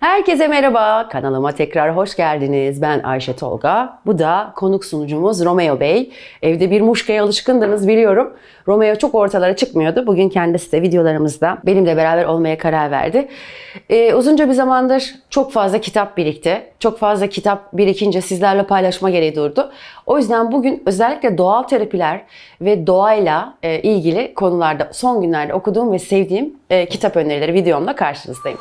Herkese merhaba, kanalıma tekrar hoş geldiniz. Ben Ayşe Tolga. Bu da konuk sunucumuz Romeo Bey. Evde bir muşkaya alışkındınız biliyorum. Romeo çok ortalara çıkmıyordu. Bugün kendisi de videolarımızda benimle beraber olmaya karar verdi. Ee, uzunca bir zamandır çok fazla kitap birikti. Çok fazla kitap birikince sizlerle paylaşma gereği durdu. O yüzden bugün özellikle doğal terapiler ve doğayla e, ilgili konularda son günlerde okuduğum ve sevdiğim e, kitap önerileri videomla karşınızdayım.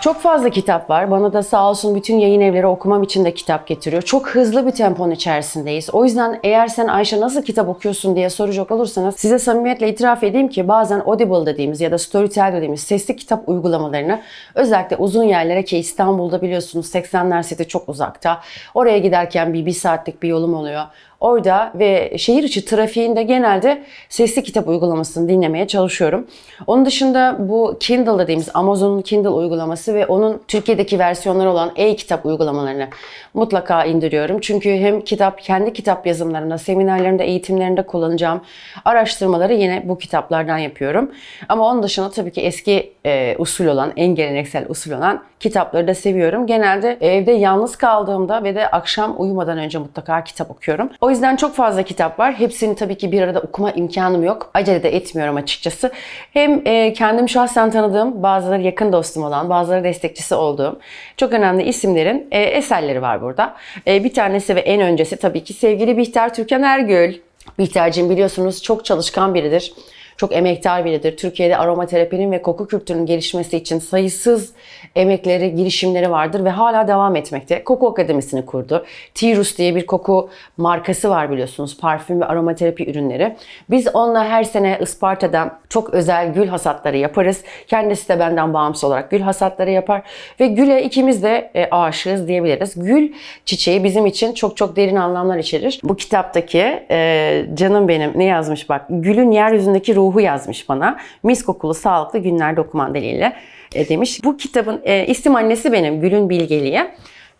Çok fazla kitap var. Bana da sağ olsun bütün yayın evleri okumam için de kitap getiriyor. Çok hızlı bir temponun içerisindeyiz. O yüzden eğer sen Ayşe nasıl kitap okuyorsun diye soracak olursanız size samimiyetle itiraf edeyim ki bazen Audible dediğimiz ya da Storytel dediğimiz sesli kitap uygulamalarını özellikle uzun yerlere ki İstanbul'da biliyorsunuz 80'ler seti çok uzakta. Oraya giderken bir, bir saatlik bir yolum oluyor. Orada ve şehir içi trafiğinde genelde sesli kitap uygulamasını dinlemeye çalışıyorum. Onun dışında bu Kindle dediğimiz Amazon'un Kindle uygulaması ve onun Türkiye'deki versiyonları olan e-kitap uygulamalarını mutlaka indiriyorum. Çünkü hem kitap, kendi kitap yazımlarında, seminerlerimde, eğitimlerinde kullanacağım araştırmaları yine bu kitaplardan yapıyorum. Ama onun dışında tabii ki eski e, usul olan, en geleneksel usul olan kitapları da seviyorum. Genelde evde yalnız kaldığımda ve de akşam uyumadan önce mutlaka kitap okuyorum. O yüzden çok fazla kitap var. Hepsini tabii ki bir arada okuma imkanım yok. Acele de etmiyorum açıkçası. Hem e, kendim şahsen tanıdığım, bazıları yakın dostum olan, bazıları destekçisi olduğum çok önemli isimlerin e, eserleri var burada. E, bir tanesi ve en öncesi tabii ki sevgili Bihter Türkan Ergül. Bihter'cim biliyorsunuz çok çalışkan biridir. Çok emektar biridir. Türkiye'de aromaterapinin ve koku kültürünün gelişmesi için sayısız emekleri, girişimleri vardır ve hala devam etmekte. Koku Akademisi'ni kurdu. Tirus diye bir koku markası var biliyorsunuz. Parfüm ve aromaterapi ürünleri. Biz onunla her sene Isparta'dan çok özel gül hasatları yaparız. Kendisi de benden bağımsız olarak gül hasatları yapar. Ve güle ikimiz de e, aşığız diyebiliriz. Gül çiçeği bizim için çok çok derin anlamlar içerir. Bu kitaptaki e, canım benim ne yazmış bak. Gülün yeryüzündeki ruhu yazmış bana. Mis kokulu sağlıklı günlerde okuman dileğiyle e, demiş. Bu kitabın e, isim annesi benim Gül'ün Bilgeliği.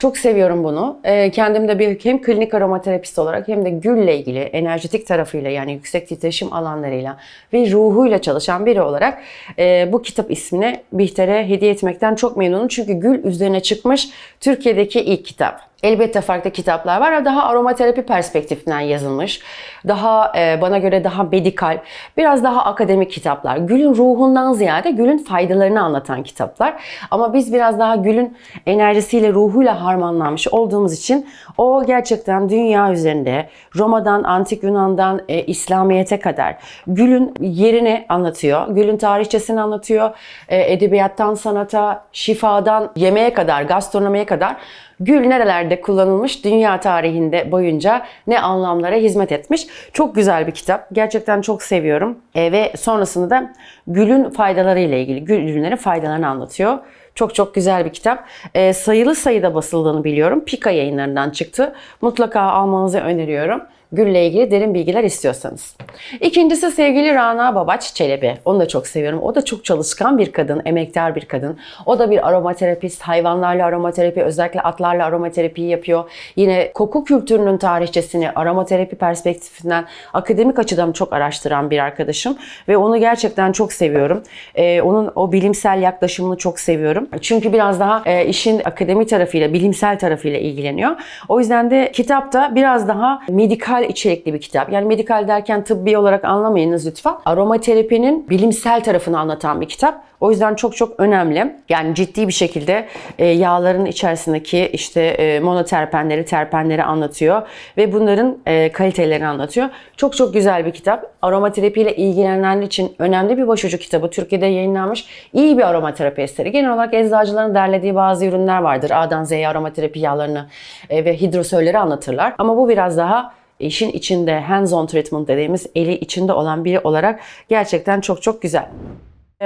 Çok seviyorum bunu. E, kendim de bir hem klinik aromaterapist olarak hem de gülle ilgili enerjetik tarafıyla yani yüksek titreşim alanlarıyla ve ruhuyla çalışan biri olarak e, bu kitap ismini Bihter'e hediye etmekten çok memnunum. Çünkü gül üzerine çıkmış Türkiye'deki ilk kitap. Elbette farklı kitaplar var daha aromaterapi perspektifinden yazılmış. Daha e, bana göre daha medikal, biraz daha akademik kitaplar. Gülün ruhundan ziyade gülün faydalarını anlatan kitaplar. Ama biz biraz daha gülün enerjisiyle, ruhuyla harmanlanmış olduğumuz için o gerçekten dünya üzerinde Roma'dan, Antik Yunan'dan e, İslamiyet'e kadar gülün yerini anlatıyor. Gülün tarihçesini anlatıyor. E, edebiyattan sanata, şifadan yemeğe kadar, gastronomiye kadar Gül nerelerde kullanılmış dünya tarihinde boyunca ne anlamlara hizmet etmiş. Çok güzel bir kitap. Gerçekten çok seviyorum. E, ve sonrasında da gülün faydaları ile ilgili, gül ürünlerin faydalarını anlatıyor. Çok çok güzel bir kitap. E, sayılı sayıda basıldığını biliyorum. Pika yayınlarından çıktı. Mutlaka almanızı öneriyorum. Gülle ilgili derin bilgiler istiyorsanız. İkincisi sevgili Rana Babaç Çelebi. Onu da çok seviyorum. O da çok çalışkan bir kadın, emektar bir kadın. O da bir aromaterapist. Hayvanlarla aromaterapi, özellikle atlarla aromaterapi yapıyor. Yine koku kültürünün tarihçesini aromaterapi perspektifinden akademik açıdan çok araştıran bir arkadaşım. Ve onu gerçekten çok seviyorum. Ee, onun o bilimsel yaklaşımını çok seviyorum. Çünkü biraz daha e, işin akademi tarafıyla, bilimsel tarafıyla ilgileniyor. O yüzden de kitapta biraz daha medikal içerikli bir kitap. Yani medikal derken tıbbi olarak anlamayınız lütfen. Aromaterapinin bilimsel tarafını anlatan bir kitap. O yüzden çok çok önemli. Yani ciddi bir şekilde e, yağların içerisindeki işte e, monoterpenleri, terpenleri anlatıyor ve bunların e, kalitelerini anlatıyor. Çok çok güzel bir kitap. Aromaterapi ile ilgilenenler için önemli bir başucu kitabı. Türkiye'de yayınlanmış iyi bir aromaterapi eseri. Genel olarak eczacıların derlediği bazı ürünler vardır. A'dan Z'ye aromaterapi yağlarını ve hidrosölleri anlatırlar. Ama bu biraz daha işin içinde hands-on treatment dediğimiz eli içinde olan biri olarak gerçekten çok çok güzel.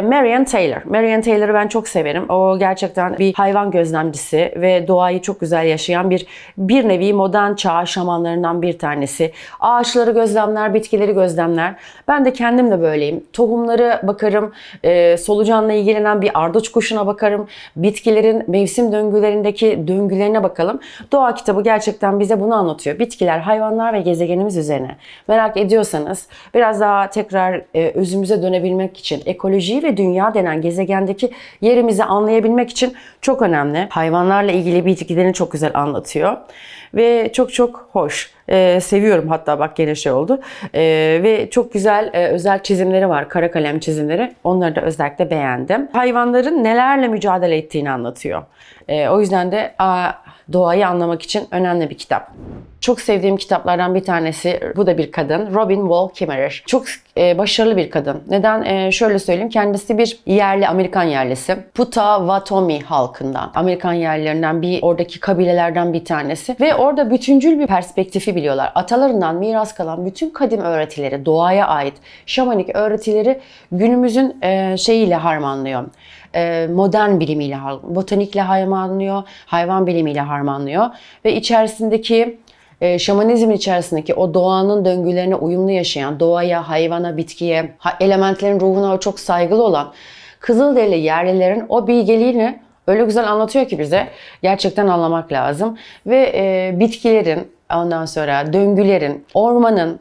Marian Taylor. Marian Taylor'ı ben çok severim. O gerçekten bir hayvan gözlemcisi ve doğayı çok güzel yaşayan bir bir nevi modern çağ şamanlarından bir tanesi. Ağaçları gözlemler, bitkileri gözlemler. Ben de kendim de böyleyim. Tohumları bakarım, e, solucanla ilgilenen bir ardıç kuşuna bakarım, bitkilerin mevsim döngülerindeki döngülerine bakalım. Doğa kitabı gerçekten bize bunu anlatıyor. Bitkiler, hayvanlar ve gezegenimiz üzerine. Merak ediyorsanız biraz daha tekrar e, özümüze dönebilmek için ekolojiyi ve dünya denen gezegendeki yerimizi anlayabilmek için çok önemli. Hayvanlarla ilgili bitkilerini çok güzel anlatıyor ve çok çok hoş. Ee, seviyorum hatta bak gene şey oldu. Ee, ve çok güzel e, özel çizimleri var. Kara kalem çizimleri. Onları da özellikle beğendim. Hayvanların nelerle mücadele ettiğini anlatıyor. Ee, o yüzden de aa, doğayı anlamak için önemli bir kitap. Çok sevdiğim kitaplardan bir tanesi bu da bir kadın. Robin Wall Kimmerer. Çok e, başarılı bir kadın. Neden? E, şöyle söyleyeyim. Kendisi bir yerli, Amerikan yerlisi. Potawatomi halkından. Amerikan yerlilerinden bir, oradaki kabilelerden bir tanesi. Ve orada bütüncül bir perspektifi biliyorlar. Atalarından miras kalan bütün kadim öğretileri, doğaya ait şamanik öğretileri günümüzün e, şeyiyle harmanlıyor e, modern bilimiyle, botanikle harmanlıyor, hayvan bilimiyle harmanlıyor ve içerisindeki e, şamanizmin içerisindeki o doğanın döngülerine uyumlu yaşayan, doğaya, hayvana, bitkiye, elementlerin ruhuna çok saygılı olan Kızılderili yerlilerin o bilgeliğini öyle güzel anlatıyor ki bize. Gerçekten anlamak lazım. Ve e, bitkilerin, ondan sonra döngülerin, ormanın,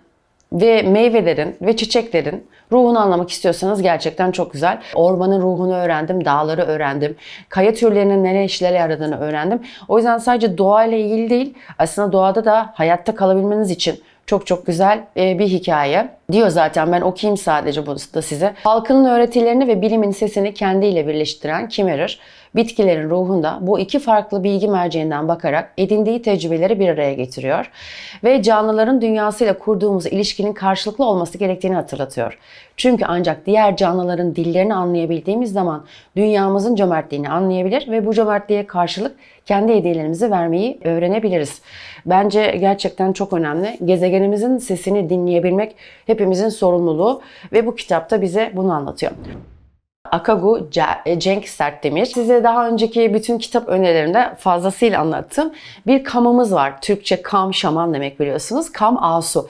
ve meyvelerin ve çiçeklerin ruhunu anlamak istiyorsanız gerçekten çok güzel. Ormanın ruhunu öğrendim, dağları öğrendim, kaya türlerinin nereye işlere yaradığını öğrendim. O yüzden sadece doğayla ilgili değil, aslında doğada da hayatta kalabilmeniz için çok çok güzel e, bir hikaye. Diyor zaten ben okuyayım sadece bunu da size. Halkının öğretilerini ve bilimin sesini kendiyle birleştiren Kimmerer, bitkilerin ruhunda bu iki farklı bilgi merceğinden bakarak edindiği tecrübeleri bir araya getiriyor ve canlıların dünyasıyla kurduğumuz ilişkinin karşılıklı olması gerektiğini hatırlatıyor. Çünkü ancak diğer canlıların dillerini anlayabildiğimiz zaman dünyamızın cömertliğini anlayabilir ve bu cömertliğe karşılık kendi hediyelerimizi vermeyi öğrenebiliriz. Bence gerçekten çok önemli. Gezegenimizin sesini dinleyebilmek hepimizin sorumluluğu ve bu kitapta bize bunu anlatıyor. Akagu Ce- Cenk Sertdemir. Size daha önceki bütün kitap önerilerimde fazlasıyla anlattım. Bir kamımız var. Türkçe kam şaman demek biliyorsunuz. Kam Asu.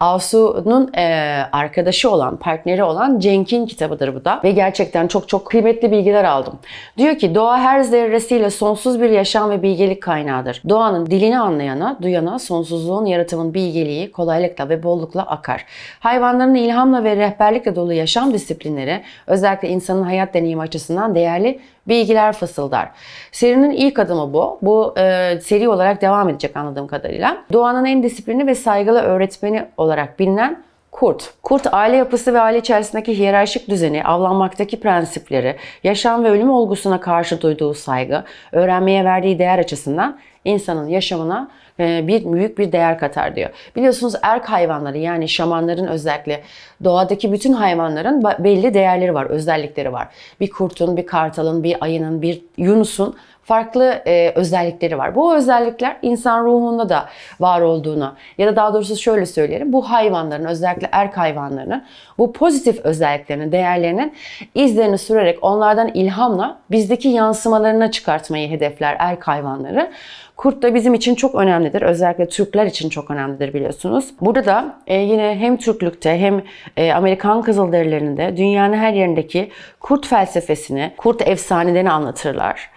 Asu'nun e, arkadaşı olan, partneri olan Cenk'in kitabıdır bu da. Ve gerçekten çok çok kıymetli bilgiler aldım. Diyor ki doğa her zerresiyle sonsuz bir yaşam ve bilgelik kaynağıdır. Doğanın dilini anlayana, duyana sonsuzluğun yaratımın bilgeliği kolaylıkla ve bollukla akar. Hayvanların ilhamla ve rehberlikle dolu yaşam disiplinleri özellikle insanın hayat deneyimi açısından değerli bilgiler fısıldar. Serinin ilk adımı bu. Bu e, seri olarak devam edecek anladığım kadarıyla. Doğanın en disiplinli ve saygılı öğretmeni olarak bilinen Kurt. Kurt aile yapısı ve aile içerisindeki hiyerarşik düzeni, avlanmaktaki prensipleri, yaşam ve ölüm olgusuna karşı duyduğu saygı, öğrenmeye verdiği değer açısından insanın yaşamına e, bir büyük bir değer katar diyor. Biliyorsunuz erk hayvanları yani şamanların özellikle doğadaki bütün hayvanların belli değerleri var, özellikleri var. Bir kurtun, bir kartalın, bir ayının, bir yunusun farklı e, özellikleri var. Bu özellikler insan ruhunda da var olduğunu ya da daha doğrusu şöyle söyleyelim. Bu hayvanların özellikle erk hayvanlarının bu pozitif özelliklerinin, değerlerinin izlerini sürerek onlardan ilhamla bizdeki yansımalarına çıkartmayı hedefler erk hayvanları. Kurt da bizim için çok önemlidir. Özellikle Türkler için çok önemlidir biliyorsunuz. Burada da e, yine hem Türklükte hem e, Amerikan Kızılderililerinde dünyanın her yerindeki kurt felsefesini, kurt efsanelerini anlatırlar.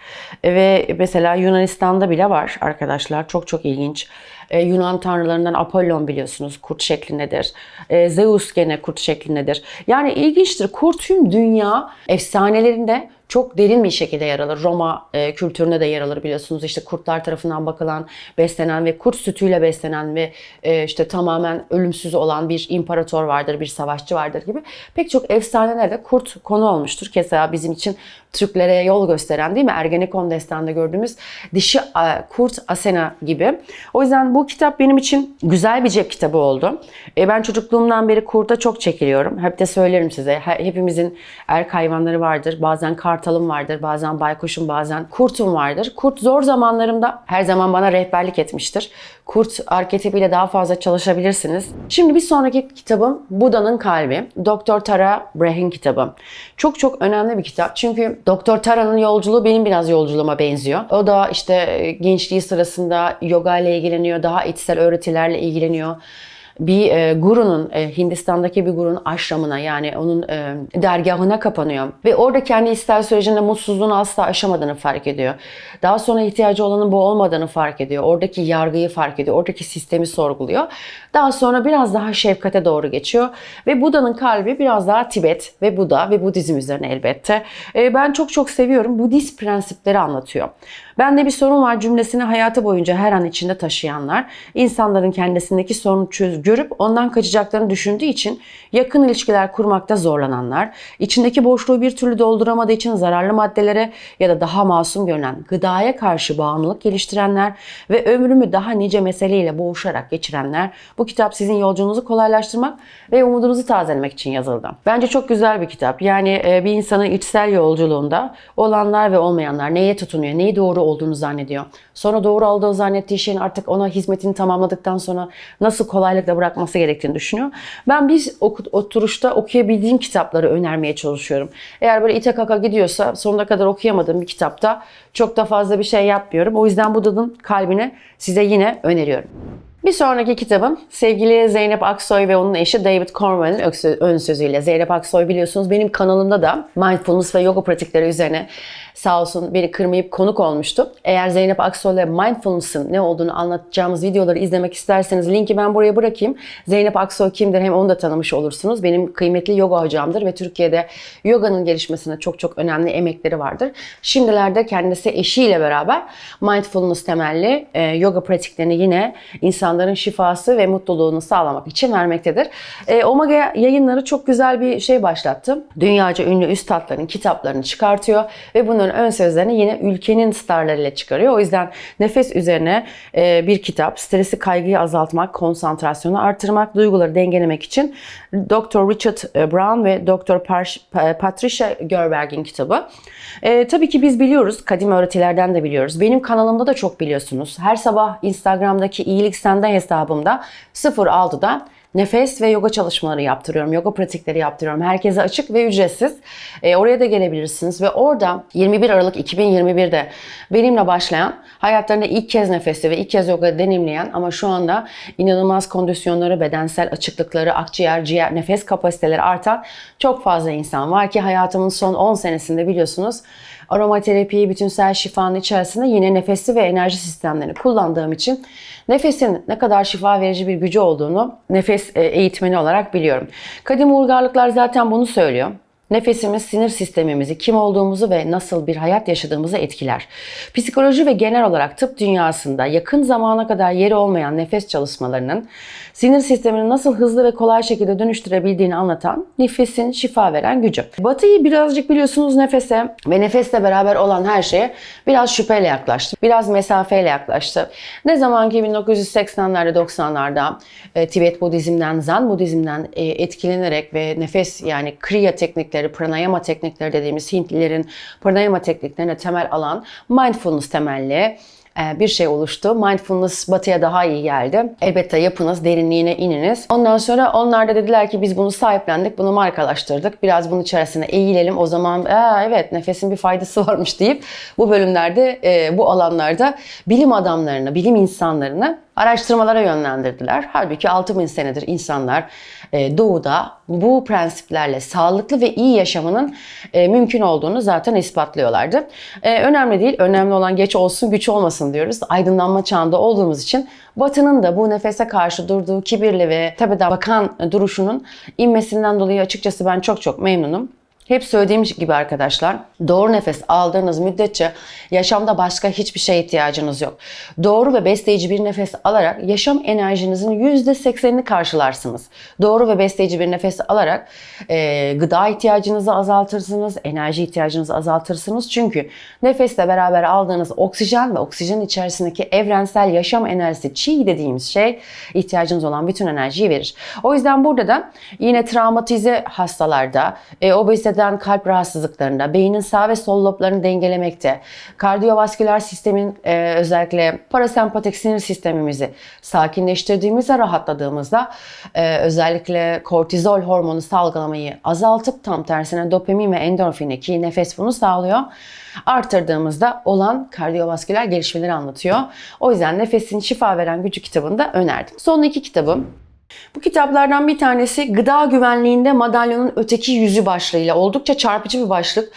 E, ve mesela Yunanistan'da bile var arkadaşlar. Çok çok ilginç. E, Yunan tanrılarından Apollon biliyorsunuz kurt şeklindedir. E, Zeus gene kurt şeklindedir. Yani ilginçtir. Kurt tüm dünya efsanelerinde çok derin bir şekilde yer alır. Roma e, kültüründe de yer alır biliyorsunuz. İşte kurtlar tarafından bakılan, beslenen ve kurt sütüyle beslenen ve e, işte tamamen ölümsüz olan bir imparator vardır, bir savaşçı vardır gibi. Pek çok efsanelerde kurt konu olmuştur. Keza bizim için Türklere yol gösteren değil mi? Ergenekon destanında gördüğümüz dişi e, kurt Asena gibi. O yüzden bu kitap benim için güzel bir cep kitabı oldu. E, ben çocukluğumdan beri kurta çok çekiliyorum. Hep de söylerim size. He- Hepimizin erk hayvanları vardır. Bazen kar kartalım vardır, bazen baykuşum, bazen kurtum vardır. Kurt zor zamanlarımda her zaman bana rehberlik etmiştir. Kurt arketipiyle daha fazla çalışabilirsiniz. Şimdi bir sonraki kitabım Buda'nın Kalbi. Dr. Tara Brah'in kitabı. Çok çok önemli bir kitap. Çünkü Dr. Tara'nın yolculuğu benim biraz yolculuğuma benziyor. O da işte e, gençliği sırasında yoga ile ilgileniyor, daha içsel öğretilerle ilgileniyor bir e, gurunun e, Hindistan'daki bir gurunun aşramına yani onun e, dergahına kapanıyor ve orada kendi ister sürecinde mutsuzluğunu asla aşamadığını fark ediyor. Daha sonra ihtiyacı olanın bu olmadığını fark ediyor. Oradaki yargıyı fark ediyor. Oradaki sistemi sorguluyor. Daha sonra biraz daha şefkate doğru geçiyor ve Buda'nın kalbi biraz daha Tibet ve Buda ve Budizm üzerine elbette. E, ben çok çok seviyorum. Budist prensipleri anlatıyor. Bende bir sorun var cümlesini hayatı boyunca her an içinde taşıyanlar, insanların kendisindeki sorunu çöz, görüp ondan kaçacaklarını düşündüğü için yakın ilişkiler kurmakta zorlananlar, içindeki boşluğu bir türlü dolduramadığı için zararlı maddelere ya da daha masum görünen gıdaya karşı bağımlılık geliştirenler ve ömrümü daha nice meseleyle boğuşarak geçirenler. Bu kitap sizin yolculuğunuzu kolaylaştırmak ve umudunuzu tazelemek için yazıldı. Bence çok güzel bir kitap. Yani e, bir insanın içsel yolculuğunda olanlar ve olmayanlar neye tutunuyor, neyi doğru olduğunu zannediyor. Sonra doğru olduğunu zannettiği şeyin artık ona hizmetini tamamladıktan sonra nasıl kolaylıkla bırakması gerektiğini düşünüyor. Ben bir oturuşta okuyabildiğim kitapları önermeye çalışıyorum. Eğer böyle ite kaka gidiyorsa sonuna kadar okuyamadığım bir kitapta çok da fazla bir şey yapmıyorum. O yüzden Buda'nın kalbini size yine öneriyorum. Bir sonraki kitabım sevgili Zeynep Aksoy ve onun eşi David öksö- ön sözüyle. Zeynep Aksoy biliyorsunuz benim kanalımda da mindfulness ve yoga pratikleri üzerine sağ olsun beni kırmayıp konuk olmuştu. Eğer Zeynep Aksoy ile mindfulness'ın ne olduğunu anlatacağımız videoları izlemek isterseniz linki ben buraya bırakayım. Zeynep Aksoy kimdir hem onu da tanımış olursunuz. Benim kıymetli yoga hocamdır ve Türkiye'de yoganın gelişmesine çok çok önemli emekleri vardır. Şimdilerde kendisi eşiyle beraber mindfulness temelli e, yoga pratiklerini yine insanların şifası ve mutluluğunu sağlamak için vermektedir. E, Omega yayınları çok güzel bir şey başlattı. Dünyaca ünlü üstadların kitaplarını çıkartıyor ve bunların ön sözlerini yine ülkenin starlarıyla çıkarıyor. O yüzden nefes üzerine e, bir kitap, stresi kaygıyı azaltmak, konsantrasyonu artırmak, duyguları dengelemek için Dr. Richard Brown ve Dr. Patricia Gerberg'in kitabı. E, tabii ki biz biliyoruz, kadim öğretilerden de biliyoruz. Benim kanalımda da çok biliyorsunuz. Her sabah Instagram'daki iyilik sende hesabımda 06'da nefes ve yoga çalışmaları yaptırıyorum. Yoga pratikleri yaptırıyorum. Herkese açık ve ücretsiz. E, oraya da gelebilirsiniz ve orada 21 Aralık 2021'de benimle başlayan hayatlarında ilk kez nefesi ve ilk kez yoga deneyimleyen ama şu anda inanılmaz kondisyonları, bedensel açıklıkları, akciğer, ciğer, nefes kapasiteleri artan çok fazla insan var ki hayatımın son 10 senesinde biliyorsunuz aromaterapiyi bütünsel şifanın içerisinde yine nefesi ve enerji sistemlerini kullandığım için nefesin ne kadar şifa verici bir gücü olduğunu nefes e, eğitmeni olarak biliyorum. Kadim uygarlıklar zaten bunu söylüyor. Nefesimiz sinir sistemimizi, kim olduğumuzu ve nasıl bir hayat yaşadığımızı etkiler. Psikoloji ve genel olarak tıp dünyasında yakın zamana kadar yeri olmayan nefes çalışmalarının sinir sistemini nasıl hızlı ve kolay şekilde dönüştürebildiğini anlatan nefesin şifa veren gücü. Batı'yı birazcık biliyorsunuz nefese ve nefesle beraber olan her şeye biraz şüpheyle yaklaştı. Biraz mesafeyle yaklaştı. Ne zaman ki 1980'lerde 90'larda e, Tibet Budizm'den, Zen Budizm'den e, etkilenerek ve nefes yani kriya teknikleri, pranayama teknikleri dediğimiz Hintlilerin pranayama tekniklerine temel alan mindfulness temelli e, bir şey oluştu. Mindfulness batıya daha iyi geldi. Elbette yapınız, derinliğine ininiz. Ondan sonra onlar da dediler ki biz bunu sahiplendik, bunu markalaştırdık. Biraz bunun içerisine eğilelim. O zaman evet nefesin bir faydası varmış deyip bu bölümlerde, e, bu alanlarda bilim adamlarını, bilim insanlarını araştırmalara yönlendirdiler. Halbuki 6000 senedir insanlar e, doğuda bu prensiplerle sağlıklı ve iyi yaşamının e, mümkün olduğunu zaten ispatlıyorlardı. E, önemli değil, önemli olan geç olsun güç olmasın diyoruz. Aydınlanma çağında olduğumuz için Batı'nın da bu nefese karşı durduğu kibirli ve tepeden bakan duruşunun inmesinden dolayı açıkçası ben çok çok memnunum. Hep söylediğim gibi arkadaşlar, doğru nefes aldığınız müddetçe yaşamda başka hiçbir şeye ihtiyacınız yok. Doğru ve besleyici bir nefes alarak yaşam enerjinizin %80'ini karşılarsınız. Doğru ve besleyici bir nefes alarak e, gıda ihtiyacınızı azaltırsınız, enerji ihtiyacınızı azaltırsınız. Çünkü nefesle beraber aldığınız oksijen ve oksijen içerisindeki evrensel yaşam enerjisi, chi dediğimiz şey ihtiyacınız olan bütün enerjiyi verir. O yüzden burada da yine travmatize hastalarda, e, obezite eden kalp rahatsızlıklarında, beynin sağ ve sol loblarını dengelemekte, kardiyovasküler sistemin e, özellikle parasempatik sinir sistemimizi sakinleştirdiğimizde, rahatladığımızda e, özellikle kortizol hormonu salgılamayı azaltıp tam tersine dopamin ve endorfini ki nefes bunu sağlıyor artırdığımızda olan kardiyovasküler gelişmeleri anlatıyor. O yüzden Nefesin Şifa Veren Gücü kitabını da önerdim. Son iki kitabım bu kitaplardan bir tanesi Gıda Güvenliğinde Madalyonun Öteki Yüzü başlığıyla oldukça çarpıcı bir başlık.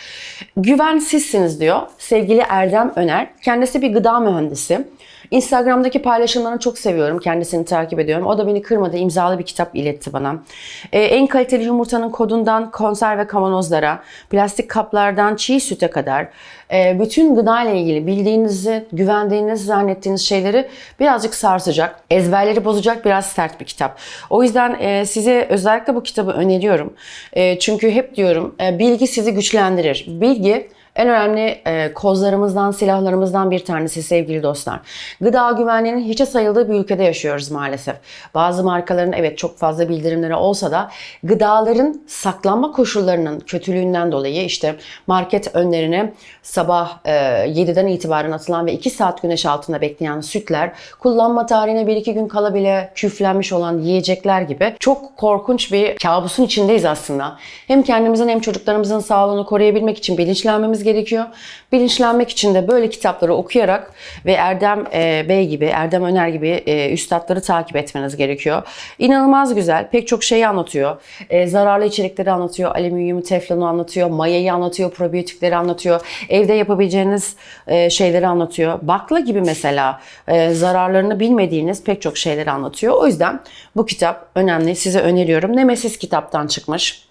Güven sizsiniz diyor sevgili Erdem Öner. Kendisi bir gıda mühendisi. Instagram'daki paylaşımlarını çok seviyorum. Kendisini takip ediyorum. O da beni kırmadı. imzalı bir kitap iletti bana. Ee, en kaliteli yumurtanın kodundan konserve kavanozlara, plastik kaplardan çiğ süte kadar e, bütün gıda ile ilgili bildiğinizi, güvendiğinizi zannettiğiniz şeyleri birazcık sarsacak, ezberleri bozacak biraz sert bir kitap. O yüzden e, size özellikle bu kitabı öneriyorum. E, çünkü hep diyorum e, bilgi sizi güçlendirir. Bilgi en önemli e, kozlarımızdan, silahlarımızdan bir tanesi sevgili dostlar. Gıda güvenliğinin hiçe sayıldığı bir ülkede yaşıyoruz maalesef. Bazı markaların evet çok fazla bildirimleri olsa da gıdaların saklanma koşullarının kötülüğünden dolayı işte market önlerine sabah e, 7'den itibaren atılan ve 2 saat güneş altında bekleyen sütler, kullanma tarihine 1-2 gün kala bile küflenmiş olan yiyecekler gibi çok korkunç bir kabusun içindeyiz aslında. Hem kendimizin hem çocuklarımızın sağlığını koruyabilmek için bilinçlenmemiz gerekiyor. Bilinçlenmek için de böyle kitapları okuyarak ve Erdem e, Bey gibi, Erdem Öner gibi e, üstadları takip etmeniz gerekiyor. İnanılmaz güzel. Pek çok şeyi anlatıyor. E, zararlı içerikleri anlatıyor. Alüminyumu, teflonu anlatıyor. Mayayı anlatıyor. Probiyotikleri anlatıyor. Evde yapabileceğiniz e, şeyleri anlatıyor. Bakla gibi mesela e, zararlarını bilmediğiniz pek çok şeyleri anlatıyor. O yüzden bu kitap önemli. Size öneriyorum. Nemesis kitaptan çıkmış.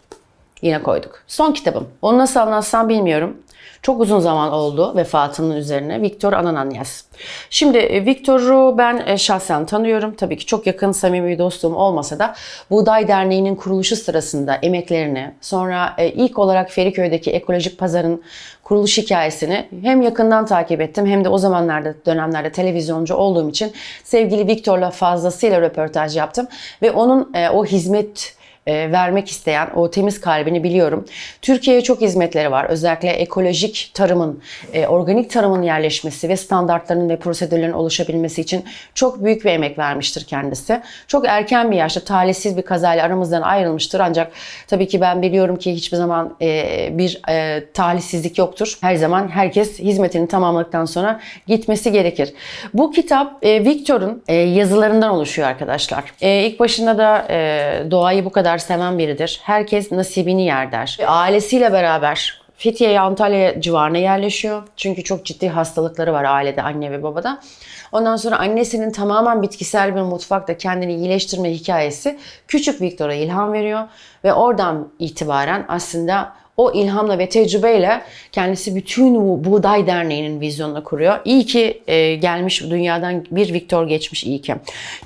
Yine koyduk. Son kitabım. Onu nasıl anlatsam bilmiyorum. Çok uzun zaman oldu vefatının üzerine. Viktor Anananyas. Şimdi e, Viktor'u ben e, şahsen tanıyorum. Tabii ki çok yakın samimi bir dostluğum olmasa da Buğday Derneği'nin kuruluşu sırasında emeklerini, sonra e, ilk olarak Feriköy'deki ekolojik pazarın kuruluş hikayesini hem yakından takip ettim hem de o zamanlarda dönemlerde televizyoncu olduğum için sevgili Viktor'la fazlasıyla röportaj yaptım ve onun o hizmet e, vermek isteyen o temiz kalbini biliyorum. Türkiye'ye çok hizmetleri var. Özellikle ekolojik tarımın, e, organik tarımın yerleşmesi ve standartlarının ve prosedürlerin oluşabilmesi için çok büyük bir emek vermiştir kendisi. Çok erken bir yaşta talihsiz bir kazayla aramızdan ayrılmıştır. Ancak tabii ki ben biliyorum ki hiçbir zaman e, bir e, talihsizlik yoktur. Her zaman herkes hizmetini tamamladıktan sonra gitmesi gerekir. Bu kitap e, Victor'un e, yazılarından oluşuyor arkadaşlar. E, ilk başında da e, doğayı bu kadar seven biridir. Herkes nasibini yer der. Ailesiyle beraber Fethiye Antalya civarına yerleşiyor. Çünkü çok ciddi hastalıkları var ailede, anne ve babada. Ondan sonra annesinin tamamen bitkisel bir mutfakta kendini iyileştirme hikayesi küçük Viktor'a ilham veriyor. Ve oradan itibaren aslında o ilhamla ve tecrübeyle kendisi bütün bu Buğday Derneği'nin vizyonunu kuruyor. İyi ki e, gelmiş dünyadan bir Viktor geçmiş iyi ki.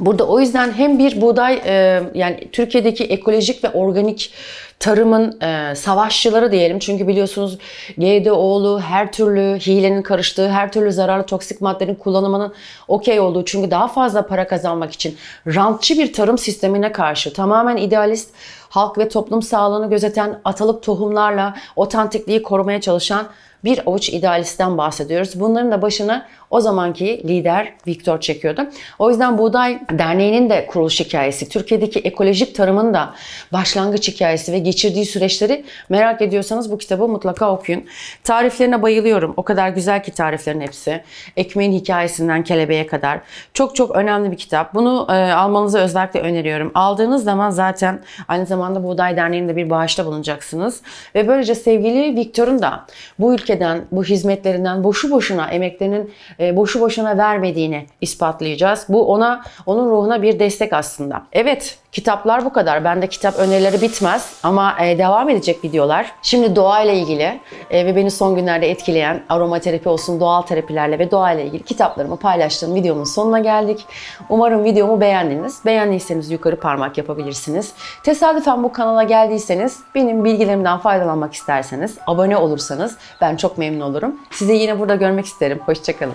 Burada o yüzden hem bir buğday e, yani Türkiye'deki ekolojik ve organik tarımın e, savaşçıları diyelim. Çünkü biliyorsunuz GDO'lu her türlü hilenin karıştığı, her türlü zararlı toksik maddelerin kullanımının okey olduğu. Çünkü daha fazla para kazanmak için rantçı bir tarım sistemine karşı tamamen idealist halk ve toplum sağlığını gözeten atalık tohumlarla otantikliği korumaya çalışan bir avuç idealistten bahsediyoruz. Bunların da başını o zamanki lider Viktor çekiyordu. O yüzden Buğday Derneği'nin de kuruluş hikayesi, Türkiye'deki ekolojik tarımın da başlangıç hikayesi ve geçirdiği süreçleri merak ediyorsanız bu kitabı mutlaka okuyun. Tariflerine bayılıyorum. O kadar güzel ki tariflerin hepsi. Ekmeğin hikayesinden kelebeğe kadar. Çok çok önemli bir kitap. Bunu e, almanızı özellikle öneriyorum. Aldığınız zaman zaten aynı zamanda Buğday Derneği'nde bir bağışta bulunacaksınız. Ve böylece sevgili Viktor'un da bu ülkeden, bu hizmetlerinden boşu boşuna emeklerinin e, boşu boşuna vermediğini ispatlayacağız. Bu ona onun ruhuna bir destek aslında. Evet, kitaplar bu kadar. Bende kitap önerileri bitmez ama e, devam edecek videolar. Şimdi doğayla ilgili e, ve beni son günlerde etkileyen aromaterapi olsun, doğal terapilerle ve doğayla ilgili kitaplarımı paylaştığım videomun sonuna geldik. Umarım videomu beğendiniz. Beğendiyseniz yukarı parmak yapabilirsiniz. Tesadüfen bu kanala geldiyseniz, benim bilgilerimden faydalanmak isterseniz, abone olursanız ben çok memnun olurum. Sizi yine burada görmek isterim. Hoşçakalın.